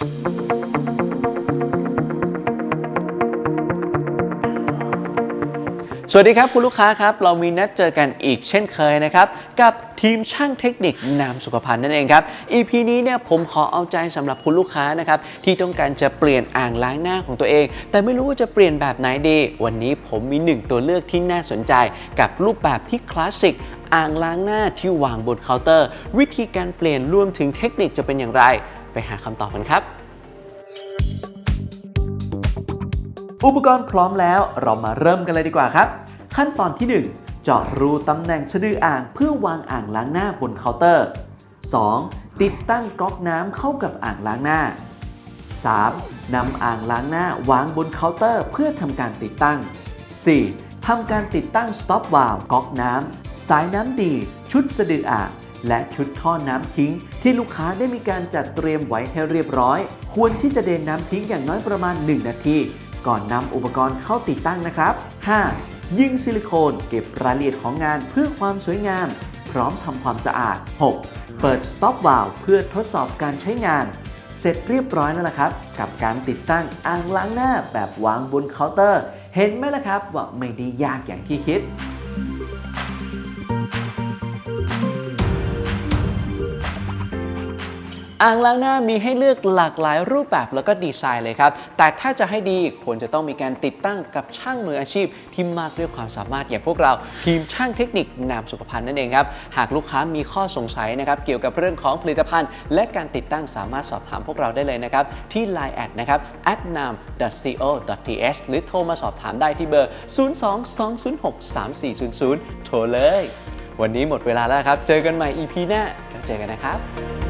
สวัสดีครับ คุณลูกค้าครับ เรามีนัดเจอกันอีกเช่นเคยนะครับ กับทีมช่างเทคนิคนามสุขภัณฑ์นั่นเองครับ EP นี้เนี่ยผมขอเอาใจสำหรับคุณลูกค้านะครับ ที่ต้องการจะเปลี่ยนอ่างล้างหน้าของตัวเอง แต่ไม่รู้ว่าจะเปลี่ยนแบบไหนดี วันนี้ผมมีหนึ่งตัวเลือกที่น่าสนใจ กับรูปแบบที่คลาสสิก อ่างล้างหน้าที่วางบนเคาน์เตอร์ วิธีการเปลี่ยนรวมถึงเทคนิคจะเป็นอย่างไร ไปหาคำตอบกันครับอุปกรณ์พร้อมแล้วเรามาเริ่มกันเลยดีกว่าครับ ขั้นตอนที่ 1 เจาะรูตำแหน่งสะดืออ่างเพื่อวางอ่างล้างหน้าบนเคาน์เตอร์ 2. ติดตั้งก๊อกน้ำเข้ากับอ่างล้างหน้า 3. นำอ่างล้างหน้าวางบนเคาน์เตอร์ เพื่อทำการติดตั้ง 4. ทำการติดตั้งสต็อปวาล์วก๊อกน้ำ สายน้ำดี ชุดสะดืออ่างและชุดท่อน้ำทิ้ง ที่ลูกค้าได้มีการจัดเตรียมไว้ให้เรียบร้อย ควรที่จะเดินน้ำทิ้งอย่างน้อยประมาณ 1 นาที ก่อนนำอุปกรณ์เข้าติดตั้งนะครับ 5. ยิงซิลิโคนเก็บรายละเอียดของงานเพื่อความสวยงาม พร้อมทำความสะอาด 6. เปิด Stop Valve เพื่อทดสอบการใช้งาน เสร็จเรียบร้อยแล้วล่ะครับ กับการติดตั้งอ่างล้างหน้าแบบวางบนเคาน์เตอร์ เห็นไหมล่ะครับว่าไม่ได้ยากอย่างที่คิด อ่างล้างหน้ามีให้เลือกหลากหลายรูปแบบแล้วก็ดีไซน์เลยครับ แต่ถ้าจะให้ดีควรจะต้องมีการติดตั้งกับช่างมืออาชีพ ที่มากด้วยความสามารถอย่างพวกเราทีมช่างเทคนิคนามสุขภัณฑ์นั่นเองครับ หากลูกค้ามีข้อสงสัยนะครับเกี่ยวกับเรื่องของผลิตภัณฑ์ และการติดตั้งสามารถสอบถามพวกเราได้เลยนะครับ ที่ line แอดนะครับ @nam.co.th หรือโทรมาสอบถามได้ที่เบอร์ 022063400 โทรเลย วันนี้หมดเวลาแล้วครับ เจอกันใหม่ EP หน้าแล้วเจอกันนะครับ